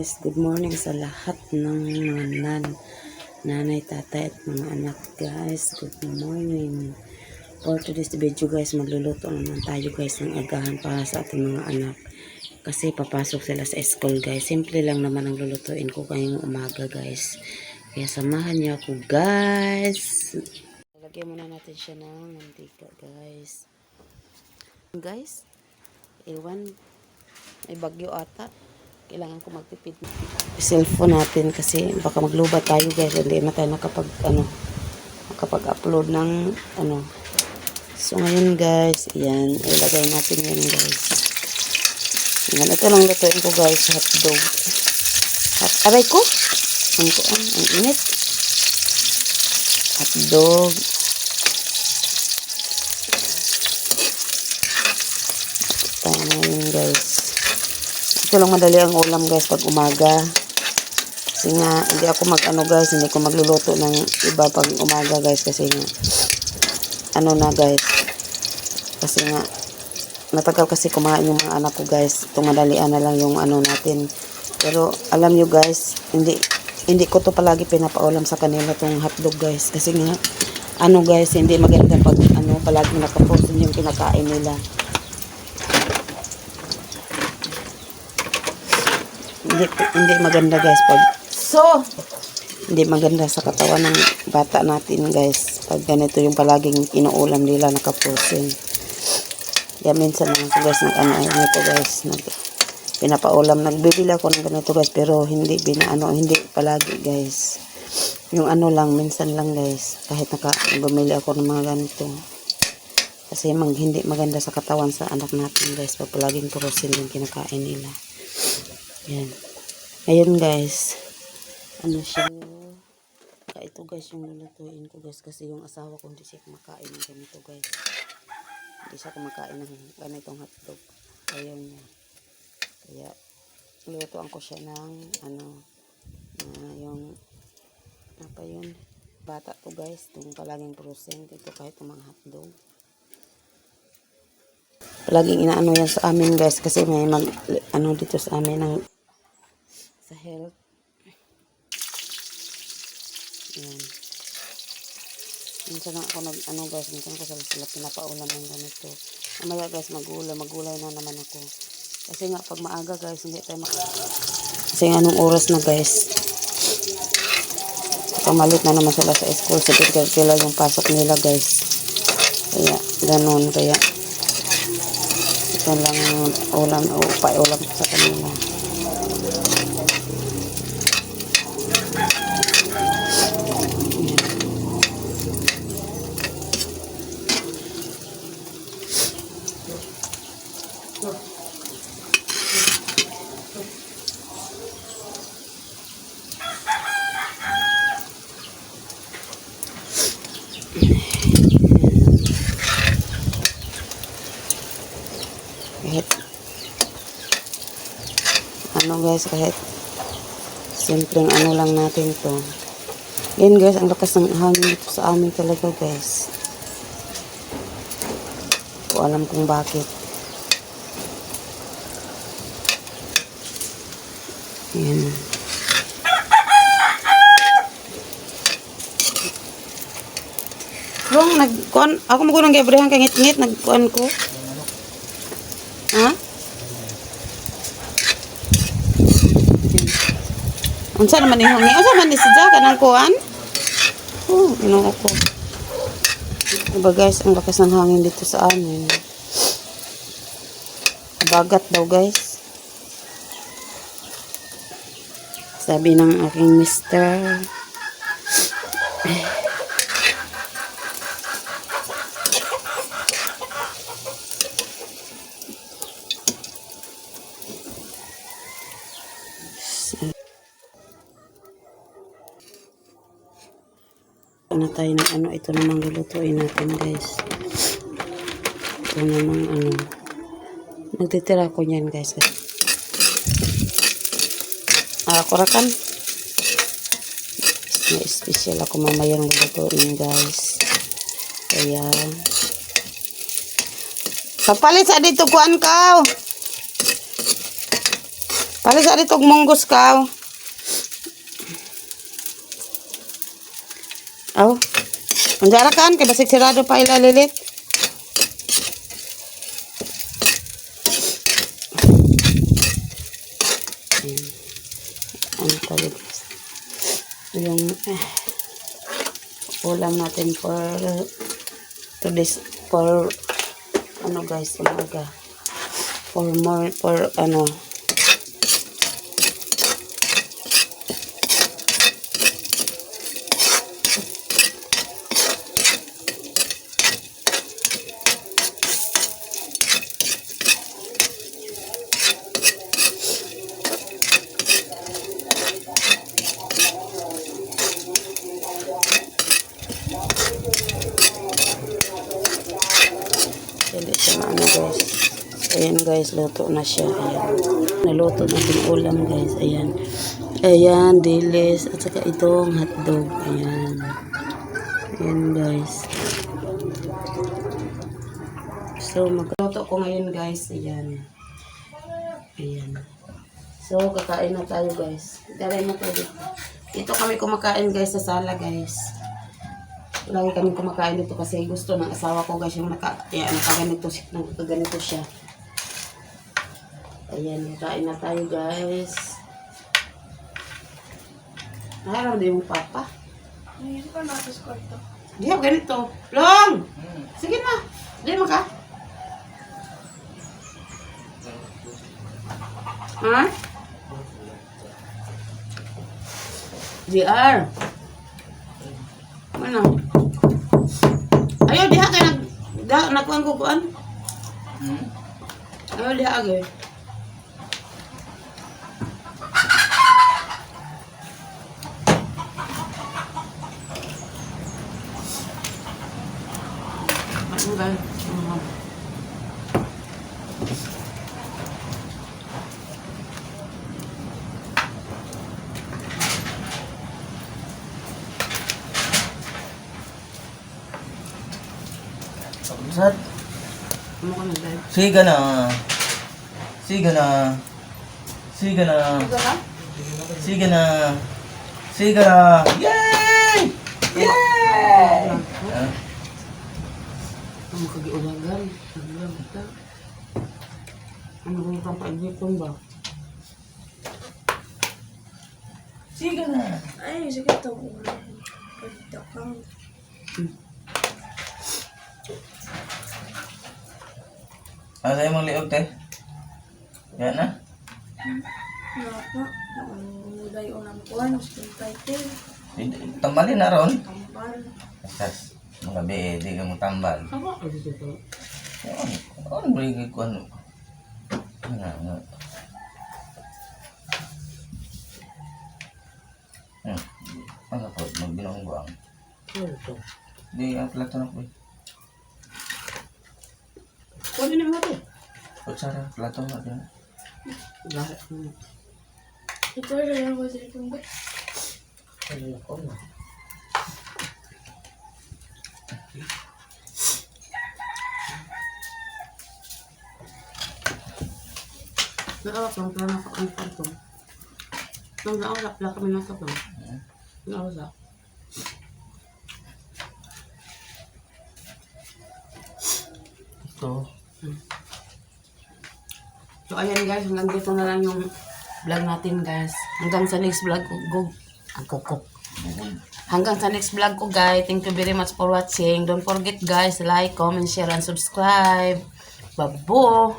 guys, good morning sa lahat ng mga nan, nanay, tatay at mga anak guys. Good morning. For today's video guys, magluluto naman tayo guys ng agahan para sa ating mga anak. Kasi papasok sila sa school guys. Simple lang naman ang lulutuin ko ngayong umaga guys. Kaya samahan niyo ako guys. Lagyan muna natin siya ng mantika guys. Guys, ewan, may bagyo ata kailangan ko magtipid cellphone natin kasi baka maglubat tayo guys. Hindi na tayo nakapag ano nakapag-upload ng ano. So ngayon guys yan ilagay natin yan guys. Yan ito lang lutuin ko guys hotdog. Hot, aray ko! Ang ko ang init. Hotdog tama yun guys ito lang madali ang ulam guys pag umaga. Kasi nga, hindi ako mag ano guys, hindi ko magluluto ng iba pag umaga guys. Kasi nga, ano na guys. Kasi nga, matagal kasi kumain yung mga anak ko guys. Itong madalian na lang yung ano natin. Pero alam nyo guys, hindi hindi ko to palagi pinapaulam sa kanila tong hotdog guys. Kasi nga, ano guys, hindi maganda pag ano, palagi nakapost yung kinakain nila. Hindi hindi maganda guys pag so hindi maganda sa katawan ng bata natin guys pag ganito yung palaging inuulam nila nakapusin. Kaya minsan lang guys nag ano nito guys nag pinapaulam nagbibili ako ng ganito guys pero hindi binaano hindi palagi guys. Yung ano lang minsan lang guys kahit naka bumili ako ng mga ganito. Kasi mag, hindi maganda sa katawan sa anak natin guys pag palaging purusin yung kinakain nila yan. Ayun guys. Ano siya. Kaya ito guys yung lulutuin ko guys. Kasi yung asawa ko hindi siya kumakain ng ganito guys. Hindi siya kumakain ng ganitong hotdog. Ayaw niya. Kaya lulutuan ko siya ng ano na yung apa yun bata to guys itong palaging percent ito kahit yung mga hotdog palaging inaano yan sa amin guys kasi may mag ano dito sa amin ng sa health yan minsan ako nag ano guys minsan ko sila, sila pinapaulam ng ganito. Mamaya guys magulay magulay na naman ako. Kasi nga pag maaga guys hindi tayo mak kasi anong oras na guys? Pamalit na naman sila sa school sa sila yung pasok nila guys. Kaya ganun kaya ito lang ulam o ulam sa kanila. Kahit. Ano guys kahit. Simpleng ano lang natin to. Yan guys ang lakas ng hangin dito sa amin talaga guys. Ko alam kung bakit. Yan Bong, nagkuan, ako mo ko nang gabrihan kay ngit-ngit, nagkuan ko. Ha? Unsa naman ni hongi? Unsa man ni sidya kanang kuan? Oh, ino ko. Diba guys, ang lakas ng hangin dito sa amin. Bagat daw guys. Sabi ng aking mister. Tayo ng ano, ito namang lulutuin natin guys. Ito namang ano, nagtitira ko niyan guys. Ah, kurakan. May special ako mamayang lulutuin guys. Kaya, pagpalit sa dito kuan ka. Pala sa dito monggos ka. Anjara kan kay basig sirado pa ila lilit. Ayan. Ano tawag? Yung eh, ulam natin for to this for ano guys umaga for more for ano Hindi siya na ano guys. Ayan guys, luto na siya. Ayan. Naluto na yung ulam guys. Ayan. Ayan, dilis. At saka itong hotdog. Ayan. Ayan guys. So, magluto ko ngayon guys. Ayan. Ayan. So, kakain na tayo guys. Daray mo tayo dito. Dito kami kumakain guys sa sala guys. Lagi kami kumakain dito kasi gusto ng asawa ko guys yung naka, yan, nakaganito, nakaganito siya. Ayan, kain na tayo guys. Nakaram din yung papa. Ngayon pa natin sa kwarto. Di ako ganito. Long! Sige na. Di mo ka. Ha? JR. Ano? Ayaw diha kay nag da nakuan ko kuan. Ayaw diha agay. Ba? Ano? Sat, ka nag-live? siga na. Siga na. Siga na. Siga na. Siga na. Yay! Yay! Ah, Ano kagiulagan? Ano ba? Ano ba yung pampaigipon ba? Siga na. Ay, sige ito. Pagdak lang. Ano sa'yo mong liog, te? Yan na. Napa. Ang dayo ng kuwan. Skin title. Tambalin na ron. Tambal. Asas. Mga be, di ka mo tambal. Aba, ano dito? Ano? Ano ba yung ko ano? Ano nga? Hmm. Ano po? Magbinong buwang. Ano ito? Di, ang plato na po. Pwede na nga ito. Kutsara, plato na din. Lahat. Hmm. Ito rin lang ko sa itong ba. Ano ko na. Naawak lang pala naka ang karton. Nang naawak lang kami nasa to. Naawak. Ito. So ayan guys, hanggang dito na lang yung vlog natin guys. Hanggang sa next vlog ko, go, ang kukuk. Hanggang sa next vlog ko guys. Thank you very much for watching. Don't forget guys, like, comment, share, and subscribe. Babo!